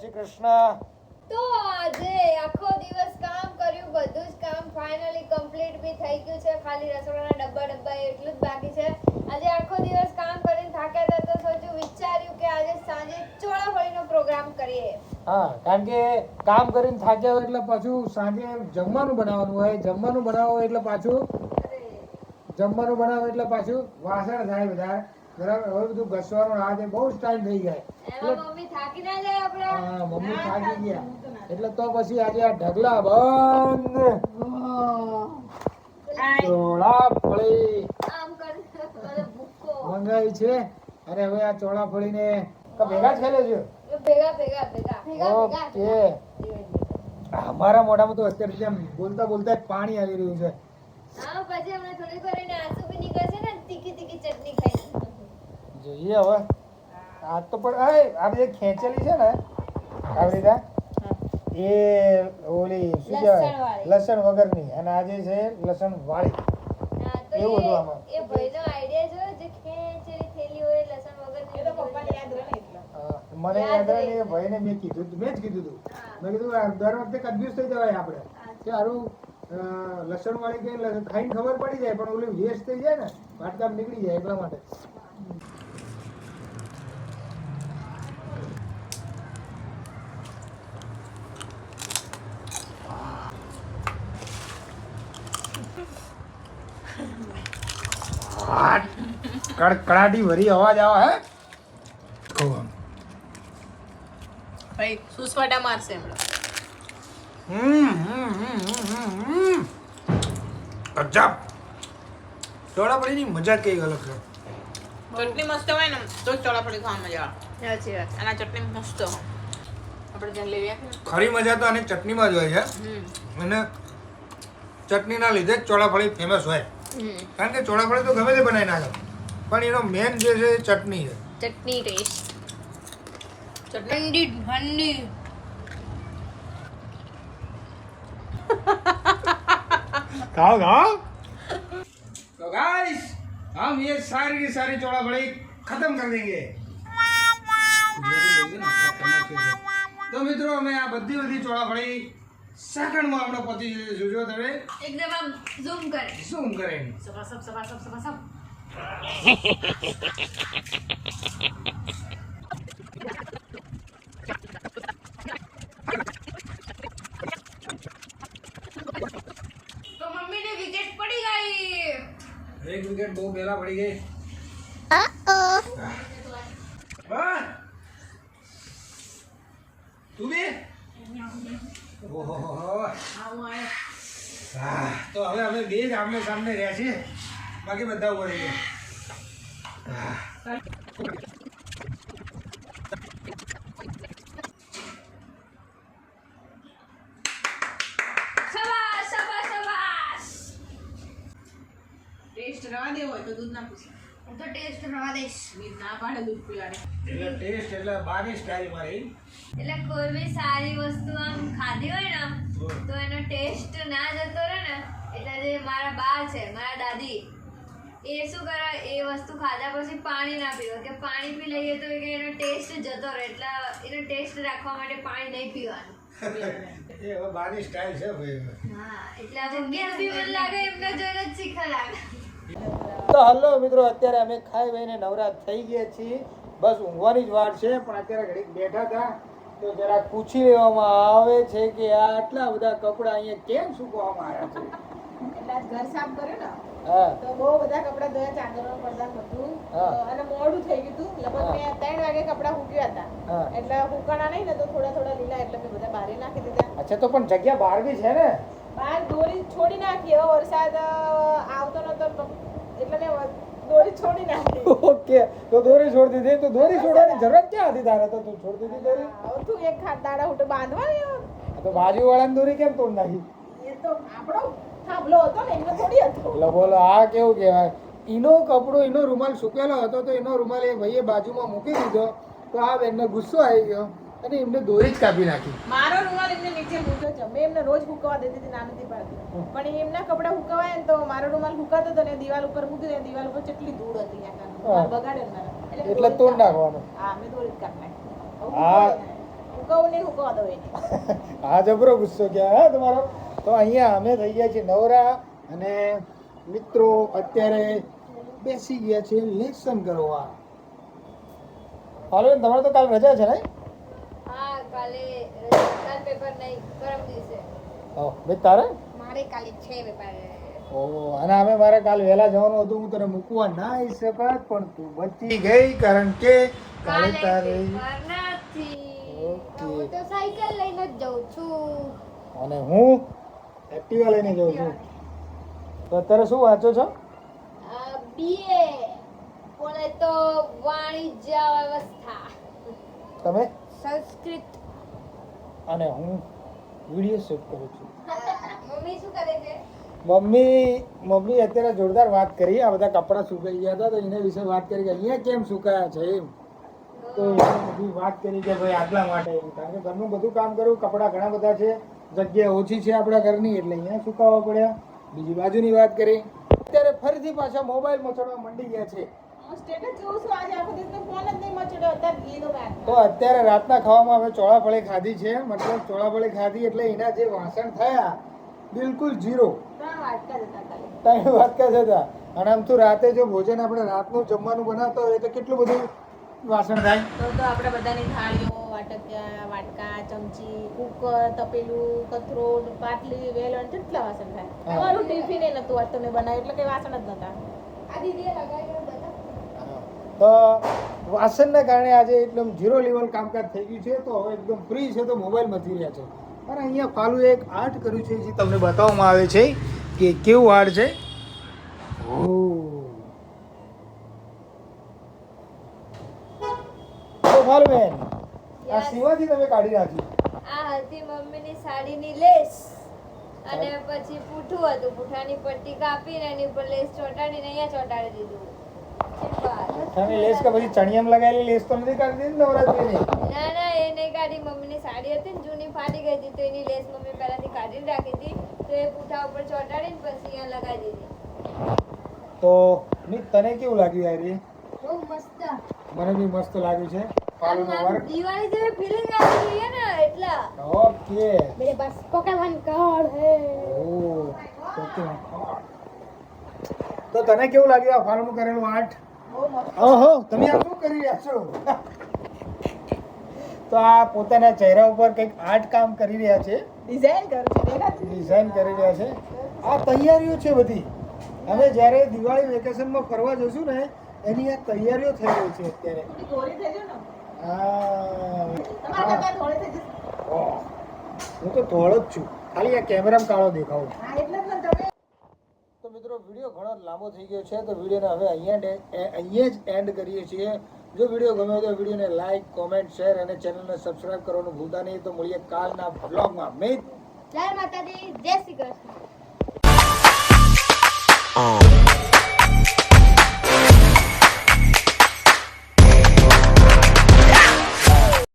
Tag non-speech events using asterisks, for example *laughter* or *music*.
શ્રી કૃષ્ણ તો આજે આખો દિવસ કામ કર્યું બધું જ કામ ફાઇનલી કમ્પ્લીટ બી થઈ ગયું છે. ખાલી રસોડાના ડબ્બા ડબ્બા એટલું જ બાકી છે. આજે આખો દિવસ કામ કરીને થાક્યા હતા તો સોચ્યું વિચાર્યું કે આજે સાંજે ચોળાફળીનો પ્રોગ્રામ કરીએ. હા કારણ કે કામ કરીને થાક્યા હોય એટલે પાછું સાંજે જમવાનું બનાવવાનું હોય. જમવાનું બનાવો એટલે પાછું જમવાનું બનાવો એટલે પાછું વાસણ થાય બધા. બરાબર? હવે બધું ઘસવાનું આ બહુ જ ટાઈમ થઈ જાય. મમ્મી થાકી ના જાય આપણે? હા મમ્મી થાકી ગયા. એટલે તો પછી આજે આ ઢગલા બંધ. ચોળાફળી ફળી. મંગાવી છે. અને હવે આ ચોળાફળીને તો ભેગા જ ખાઈ લેજો. ભેગા ભેગા ભેગા. ભેગા ઓકે. અમારા મોઢામાં તો અત્યારે જેમ બોલતા બોલતા જ પાણી આવી રહ્યું છે. હા પછી હમણાં થોડીક વાર આંસુ બી નીકળશે ને તીખી તીખી જોઈએ હવે? આ તો પણ આ આ ખેંચેલી છે ને આવી રીતે એ ઓલી શું કહેવાય? લસણ વગરની. અને આજે છે લસણ વાળી. એવું હતું આમાં. એ ભાઈનો idea જોયો, જે ખેંચેલી થેલી હોય લસણ વગરની અ, મને યાદ રહે ને એ ભાઈને મેં કીધું મેં જ કીધું હતું મેં કીધું દર વખતે કન્ફ્યુઝ થઈ જવાય આપણે. કે હારું લસણ વાળી કઈ ખાઈને ખબર પડી જાય પણ ઓલી વેસ્ટ થઈ જાય ને વાટકામ નીકળી જાય એટલા માટે. કડકડાટી ભરી અવાજ આવે હે? કહું. ભાઈ સુસવાટા મારશે હમણાં હમ, હમ, હમ, હમ, હમ. ગજબ. ચોળાફળીની મજા કઈ અલગ છે? ચટણી મસ્ત હોય ને તો ચોળાપડી ખાવા મજા આવે. સાચી વાત. અને ચટણી મસ્ત. આપણે જ્યાં ખરી મજા તો આની ચટણીમાં જ હોય છે હમ. અને ચટણીના લીધે જ ચોળાફળી ફેમસ હોય. કારણ કે ચોળાફળી તો ગમે તે બનાવી નાખે. પણ એનો મેન જે છે એ ચટણી છે ચટણી ટેસ્ટ ચટણી ઠંડી खाओ खाओ तो गाइस हम ये सारी की सारी चौड़ाफड़ी खत्म कर देंगे તો મિત્રો અમે આ બધી બધી ચોળાફળી સેકન્ડમાં આપણે પતી જઈશું જો તમે એકદમ આમ ઝૂમ કરે શું કરે સભા સબ સભા સબ સભા સબ એક વિકેટ બહુ પહેલા પડી ગઈ? તું બી? ઓહો તો હવે અમે બે જ આમને સામને રહ્યા છીએ બાકી બધા ઊભા રહી ટેસ્ટ રવા દેવો હોય તો દૂધ ના પૂછે. હું તો ટેસ્ટ રવા દઈશ. મીઠ ના પાડે દૂધ પીવાડે એટલે ટેસ્ટ એટલે મારી એટલે કોઈ બી સારી વસ્તુ આમ ખાધી હોય ને તો એનો ટેસ્ટ ના જતો રહે ને એટલે જે મારા બા છે મારા દાદી એ શું કરે? એ વસ્તુ ખાધા પછી પાણી ના પીવે. કે પાણી પી લઈએ તો કે એનો ટેસ્ટ જતો રહે. એટલે એનો ટેસ્ટ રાખવા માટે પાણી નહીં પીવાનું. *laughs* એ હવે બાની સ્ટાઈલ છે ભાઈ હા એટલે આ ગેસ બી મને લાગે? એમને જોઈને જ શીખવા લાગે. તો હલો મિત્રો અત્યારે અમે ખાઈ ભાઈને નવરા થઈ ગયા છીએ. બસ ઊંઘવાની જ વાર છે પણ અત્યારે ઘડીક બેઠા હતા. તો જરાક પૂછી લેવામાં આવે છે કે આ આટલા બધા કપડાં અહીંયા કેમ સુકવામાં આવ્યા છે? એટલે ઘર સાફ કર્યું ને? તો બહુ બધા કપડાં ધોયા ચાદરો પડદા બધું. અને મોડું થઈ ગયું હતું લગભગ મેં ત્રણ વાગે કપડાં મૂક્યા હતા. એટલે હુકાણા નહીં ને તો થોડા થોડા લીલા એટલે મેં બધા બહાર નાખી દીધા. અચ્છા તો પણ જગ્યા બહાર બી છે ને? બહાર દોરી છોડી નાખી. હવે વરસાદ આવતો નતો એટલે મેં દોરી છોડી નાખી. ઓકે તો દોરી છોડી દીધી. તો દોરી છોડવાની જરૂરત ક્યાં હતી તારે? તો તું છોડી દીધી દોરી? હવે તું એક દાડા હુટે બાંધવાની તો બાજુ વાળાની દોરી કેમ તોડ નાખી? એ તો આપણો થાંભલો હતો ને એમને થોડી હતો. એટલે બોલો આ કેવું કહેવાય? એનો કપડો એનો રૂમાલ સુકેલો હતો તો એનો રૂમાલ એ ભાઈએ બાજુમાં મૂકી દીધો. તો આ બેનને ગુસ્સો આવી ગયો અને એમને દોરી જ કાપી નાખી. મારો રૂમાલ એમને નીચે મૂક્યો છે. મેં એમને રોજ હુકવા દેતી હતી નાનેથી પાડતી પણ એમના કપડા હુકવાય ને તો મારો રૂમાલ હુકાતો હતો ને દિવાલ ઉપર મૂકી દે દિવાલ ઉપર કેટલી ધૂળ હતી આખા. બગાડે મારા. એટલે તોડ નાખવાનો. હા મેં દોરી જ કાપી નાખી. હા. હુકવાય નહીં હુકવા દો એને. *laughs* આ જબરો ગુસ્સો કે હા તમારો. તો અહીંયા અમે થઈ ગયા છીએ નવરા અને મિત્રો અત્યારે બેસી ગયા છે લેસન કરવા. હાલો તમારે તો કાલ રજા છે ને હા કાલે કાલ પેપર નહીં પરમ દિવસે. ઓ બે તારે? મારે કાલે છે પેપર ઓ અને અમે મારે કાલ વહેલા જવાનું હતું હું તને મૂકવા ના આવી શકત પણ તું બચી ગઈ કારણ કે કાલે તારે ઓકે. હું તો સાયકલ લઈને જ જઉં છું. અને હું એક્ટિવા લઈને જઉં છું. તો અત્યારે શું વાંચો છો? બીએ કોને તો વાણિજ્ય વ્યવસ્થા. તમે? સંસ્કૃત. અને હું વીડિયો શૂટ કરું છું. મમ્મી શું કરે છે? મમ્મી મમ્મી અત્યારે જોરદાર વાત કરી. આ બધા કપડાં સુકાઈ ગયા હતા તો એના વિશે વાત કરી કે અહીંયા કેમ સુકાયા છે એમ. તો એ બધી વાત કરી કે ભાઈ આટલા માટે એમ. કારણ કે ઘરનું બધું કામ કર્યું કપડાં ઘણા બધા છે. જગ્યા ઓછી છે આપણા ઘરની એટલે અહીંયા સુકાવવા પડ્યા. બીજી બાજુની વાત કરી. અત્યારે ફરીથી પાછા મોબાઈલ મચડવા મંડી ગયા છે. તો અત્યારે રાતના ખાવામાં અમે ચોળાફળી ખાધી છે મતલબ ચોળાફળી ખાધી એટલે એના જે વાસણ થયા બિલકુલ ઝીરો ત્રણ વાટકા જતા અને આમ તો રાતે જો ભોજન આપણે રાતનું જમવાનું બનાવતા હોય તો કેટલું બધું વાસણ થાય? તો આપણે બધાની થાળીઓ વાટક્યા વાટકા ચમચી કુકર તપેલું કથરોટ પાટલી વેલણ કેટલા વાસણ થાય. હા. અમારું ટિફિન એ નતું આજ તમે બનાવ્યું એટલે કઈ વાસણ જ નતા આ દીદીએ લગાવી તો વાસણના કારણે આજે એકદમ ઝીરો લેવલ કામકાજ થઈ ગયું છે તો હવે એકદમ ફ્રી છે તો મોબાઈલ મથી રહ્યા છે. અને અહીંયા ફાલું એક આર્ટ કર્યું છે જે તમને બતાવવામાં આવે છે કે કેવું આર્ટ છે. ફાલુબેન આ. સીવાથી તમે કાઢી નાખી આ હતી મમ્મીની સાડીની લેસ. અને પછી પૂઠું હતું. પૂઠાની પટ્ટી કાપીને એની ઉપર લેસ ચોંટાડીને અહીંયા ચોંટાડી દીધું. તમે લેસ કે પછી ચણિયામ લગાવેલી લેસ તો નથી કાઢી દીધી ને નવરાત્રીની? ના ના એ નહીં કાઢી. મમ્મીની સાડી હતી ને જૂની ફાટી ગઈ હતી તો એની લેસ મમ્મી પહેલાથી કાઢીને રાખી હતી. તો એ પૂઠા ઉપર ચોંટાડીને પછી અહીંયા લગાવી દીધી. તો મિત તને કેવું લાગ્યું યાર બહુ મસ્ત. મને બી મસ્ત લાગ્યું છે. ફાલુનો વર્ક દિવાળી જેવી ફિલિંગ આવી જોઈએ ને એટલા. ઓકે. મેરે પાસ પોકેમોન કાર્ડ હે. ઓહ ઓકે તો તને કેવું લાગ્યું આ ફાર્મ કરેલું આર્ટ? ઓહો તમે આ શું કરી રહ્યા છો? તો આ પોતાના ચહેરા ઉપર કંઈક આર્ટ કામ કરી રહ્યા છે. ડિઝાઇન કરું છે ડિઝાઇન કરી રહ્યા છે. આ તૈયારીઓ છે બધી. અમે જ્યારે દિવાળી વેકેશનમાં ફરવા જશું ને એની આ તૈયારીઓ થઈ રહી છે અત્યારે. હું તો ધોળો જ છું. ખાલી આ કેમેરામાં કાળો દેખાવ. તો મિત્રો વીડિયો ઘણો લાંબો થઈ ગયો છે તો વિડીયોને હવે અહીંયા અહીંયા જ એન્ડ કરીએ છીએ. જો વીડિયો ગમ્યો તો વિડીયોને લાઈક કોમેન્ટ શેર અને ચેનલને સબસ્ક્રાઇબ કરવાનું ભૂલતા નહીં. તો મળીએ કાલના બ્લોગમાં મેં જય માતાજી જય શ્રી કૃષ્ણ. Um.